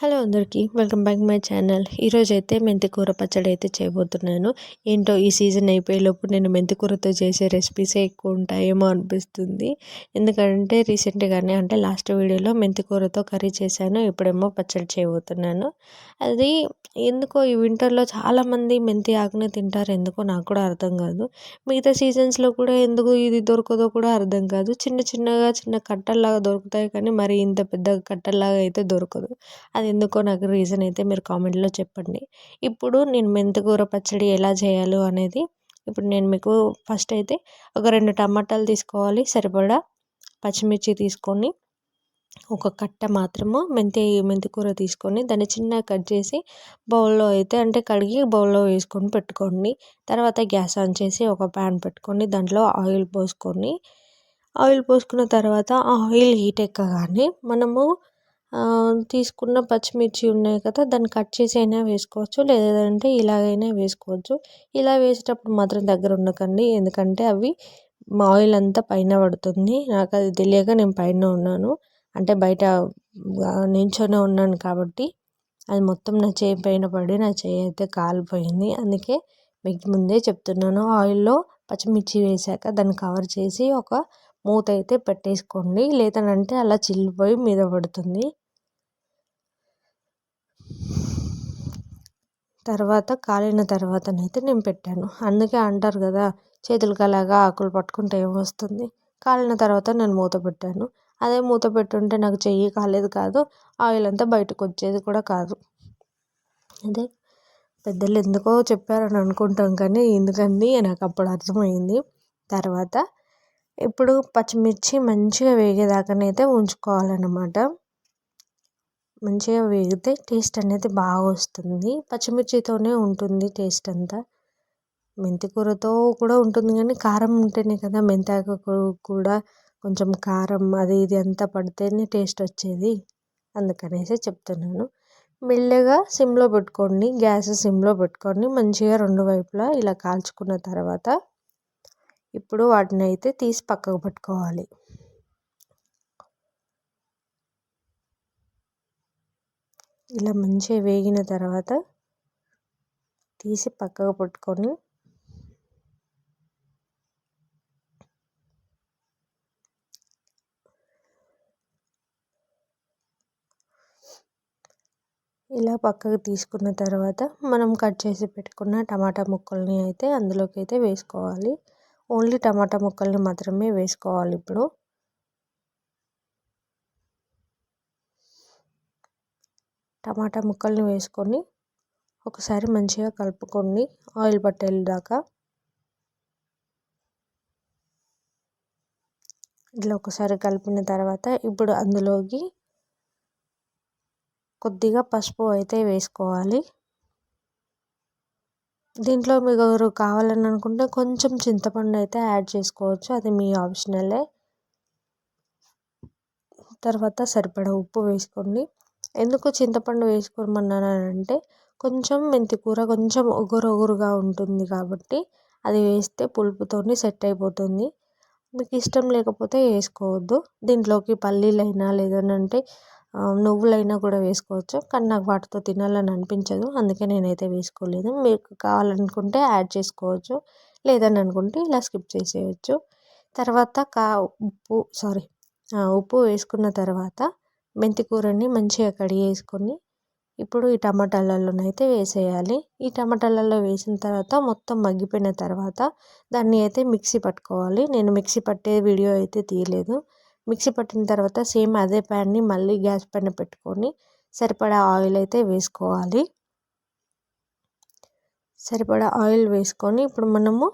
Hello అందరికీ welcome back my channel. ఈరోజు అయితే మెంతికూర పచ్చడి అయితే చేయబోతున్నాను. ఏంటో ఈ సీజన్ అయిపోయేలోపు నేను మెంతికూరతో చేసే రెసిపీసే ఎక్కువ ఉంటాయేమో అనిపిస్తుంది. ఎందుకంటే రీసెంట్గానే అంటే లాస్ట్ వీడియోలో మెంతికూరతో కర్రీ చేశాను ఇప్పుడేమో పచ్చడి చేయబోతున్నాను. అది ఎందుకో ఈ వింటర్లో చాలామంది మెంతి ఆకునే తింటారు ఎందుకో నాకు కూడా అర్థం కాదు. మిగతా సీజన్స్లో కూడా ఎందుకు ఇది దొరకదో కూడా అర్థం కాదు. చిన్న చిన్నగా చిన్న కట్టల్లాగా దొరుకుతాయి కానీ మరి ఇంత పెద్ద కట్టల్లాగా అయితే దొరకదు. అది ఎందుకో నాకు రీజన్ అయితే మీరు కామెంట్లో చెప్పండి. ఇప్పుడు నేను మెంతికూర పచ్చడి ఎలా చేయాలో అనేది ఇప్పుడు నేను మీకు ఫస్ట్ అయితే ఒక రెండు టమాటాలు తీసుకోవాలి సరిపడా పచ్చిమిర్చి తీసుకొని ఒక కట్ట మాత్రము మెంతి మెంతికూర తీసుకొని దాన్ని చిన్నగా కట్ చేసి బౌల్లో అయితే అంటే కడిగి బౌల్లో వేసుకొని పెట్టుకోండి. తర్వాత గ్యాస్ ఆన్ చేసి ఒక ప్యాన్ పెట్టుకొని దాంట్లో ఆయిల్ పోసుకొని ఆయిల్ పోసుకున్న తర్వాత ఆయిల్ హీట్ ఎక్కగానే మనము తీసుకున్న పచ్చిమిర్చి ఉన్నాయి కదా దాన్ని కట్ చేసి అయినా వేసుకోవచ్చు లేదంటే ఇలాగైనా వేసుకోవచ్చు. ఇలా వేసేటప్పుడు మాత్రం దగ్గర ఉండకండి ఎందుకంటే అవి ఆయిల్ అంతా పైన పడుతుంది. నాకు అది తెలియక నేను పైన ఉన్నాను. అంటే బయట నించొని ఉన్నాను కాబట్టి అది మొత్తం నా చేయి పైన పడి నా చేయి అయితే కాలిపోయింది. అందుకే మీకు ముందే చెప్తున్నాను ఆయిల్లో పచ్చిమిర్చి వేసాక దాన్ని కవర్ చేసి ఒక మూత అయితే పెట్టేసుకోండి. లేదనంటే అలా చిల్లిపోయి మీద పడుతుంది. తర్వాత కాలిన తర్వాతనైతే నేను పెట్టాను. అందుకే అంటారు కదా చేతులకి అలాగా ఆకులు పట్టుకుంటే ఏమొస్తుంది? కాలిన తర్వాత నేను మూత పెట్టాను. అదే మూత పెట్టుంటే నాకు చెయ్యి కాలేదు కాదు ఆయిల్ అంతా బయటకు వచ్చేది కూడా కాదు. అదే పెద్దలు ఎందుకో చెప్పారని అనుకుంటాం కానీ ఎందుకండి నాకు అప్పుడు అర్థమైంది. తర్వాత ఇప్పుడు పచ్చిమిర్చి మంచిగా వేగేదాకానైతే ఉంచుకోవాలన్నమాట. మంచిగా వేగితే టేస్ట్ అనేది బాగా వస్తుంది. పచ్చిమిర్చితోనే ఉంటుంది టేస్ట్ అంతా. మెంతి కూరతో కూడా ఉంటుంది కానీ కారం ఉంటేనే కదా మెంతాకు కూడా కొంచెం కారం అది ఇది అంతా పడితేనే టేస్ట్ వచ్చేది. అందుకనేసి చెప్తున్నాను. మెల్లగా సిమ్లో పెట్టుకోండి. గ్యాస్ సిమ్లో పెట్టుకొని మంచిగా రెండు వైపులా ఇలా కాల్చుకున్న తర్వాత ఇప్పుడు వాటిని అయితే తీసి పక్కకు పెట్టుకోవాలి. ఇలా మంచిగా వేగిన తర్వాత తీసి పక్కకు పెట్టుకొని ఇలా పక్కకు తీసుకున్న తర్వాత మనం కట్ చేసి పెట్టుకున్న టమాటా ముక్కల్ని అయితే అందులోకి అయితే వేసుకోవాలి. ఓన్లీ టమాటా ముక్కల్ని మాత్రమే వేసుకోవాలి ఇప్పుడు. టమాటా ముక్కల్ని వేసుకొని ఒకసారి మంచిగా కలుపుకోండి ఆయిల్ పట్టేదాకా ఇట్లా ఒకసారి కలిపిన తర్వాత ఇప్పుడు అందులోకి కొద్దిగా పసుపు అయితే వేసుకోవాలి. దీంట్లో మీకు కావాలని అనుకుంటే కొంచెం చింతపండు అయితే యాడ్ చేసుకోవచ్చు. అది మీ ఆప్షనలే. తర్వాత సరిపడా ఉప్పు వేసుకోండి ఎందుకు చింతపండు వేసుకోమన్నానంటే కొంచెం మెంతి కూర కొంచెం ఒగురు ఒగురుగా ఉంటుంది కాబట్టి అది వేస్తే పులుపుతోని సెట్ అయిపోతుంది. మీకు ఇష్టం లేకపోతే వేసుకోవద్దు. దీంట్లోకి పల్లీలైనా లేదనంటే నువ్వులైనా కూడా వేసుకోవచ్చు. కానీ నాకు వాటితో తినాలని అనిపించదు. అందుకే నేనైతే వేసుకోలేదు. మీకు కావాలనుకుంటే యాడ్ చేసుకోవచ్చు. లేదని అనుకుంటే ఇలా స్కిప్ చేసేయచ్చు. తర్వాత కా ఉప్పు సారీ ఉప్పు వేసుకున్న తర్వాత మెంతి కూరని మంచిగా కడిగేసుకొని ఇప్పుడు ఈ టమాటాలలోనైతే వేసేయాలి. ఈ టమాటాలలో వేసిన తర్వాత మొత్తం మగ్గిపోయిన తర్వాత దాన్ని అయితే మిక్సీ పట్టుకోవాలి. నేను మిక్సీ పట్టే వీడియో అయితే తీయలేదు. మిక్సీ పట్టిన తర్వాత సేమ్ అదే ప్యాన్ని మళ్ళీ గ్యాస్ పైన పెట్టుకొని సరిపడా ఆయిల్ అయితే వేసుకోవాలి. సరిపడా ఆయిల్ వేసుకొని ఇప్పుడు మనము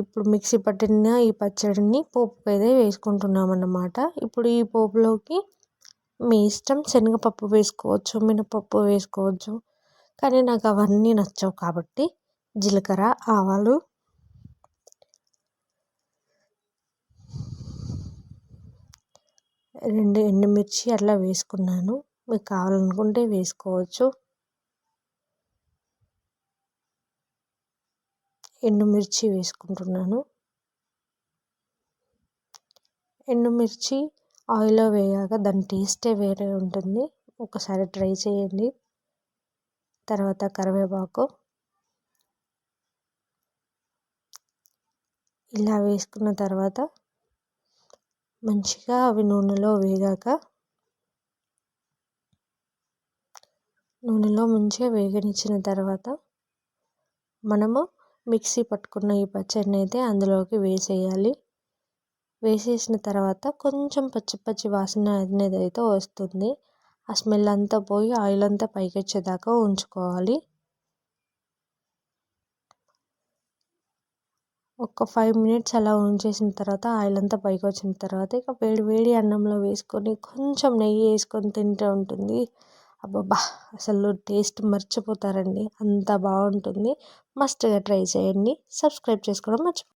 ఇప్పుడు మిక్సీ పట్టిన ఈ పచ్చడిని పోపు అయితే వేసుకుంటున్నాం అన్నమాట ఇప్పుడు ఈ పోపులోకి మీ ఇష్టం శనగపప్పు వేసుకోవచ్చు మినపప్పు వేసుకోవచ్చు. కానీ నాకు అవన్నీ నచ్చవు కాబట్టి జీలకర్ర ఆవాలు రెండు ఎండుమిర్చి అట్లా వేసుకున్నాను. మీకు కావాలనుకుంటే వేసుకోవచ్చు. ఎండుమిర్చి వేసుకుంటున్నాను. ఎండుమిర్చి ఆయిల్లో వేయాక దాని టేస్టే వేరే ఉంటుంది. ఒకసారి ట్రై చేయండి. తర్వాత కరివేపాకు. ఇలా వేసుకున్న తర్వాత మంచిగా అవి నూనెలో వేగాక నూనెలో మంచిగా వేగనిచ్చిన తర్వాత మనము మిక్సీ పట్టుకున్న ఈ పచ్చడిని అయితే అందులోకి వేసేయాలి. వేసేసిన తర్వాత కొంచెం పచ్చి పచ్చి వాసన అనేది అయితే వస్తుంది. ఆ స్మెల్ అంతా పోయి ఆయిల్ అంతా పైకి వచ్చేదాకా ఉంచుకోవాలి. ఒక ఫైవ్ మినిట్స్ అలా ఉంచేసిన తర్వాత ఆయిల్ అంతా పైకి వచ్చిన తర్వాత ఇక వేడి వేడి అన్నంలో వేసుకొని కొంచెం నెయ్యి వేసుకొని తింటే ఉంటుంది. అబ్బబ్బా! అసలు టేస్ట్ మర్చిపోతారండి. అంత బాగుంటుంది. మస్ట్గా ట్రై చేయండి. సబ్స్క్రైబ్ చేసుకోవడం మర్చిపో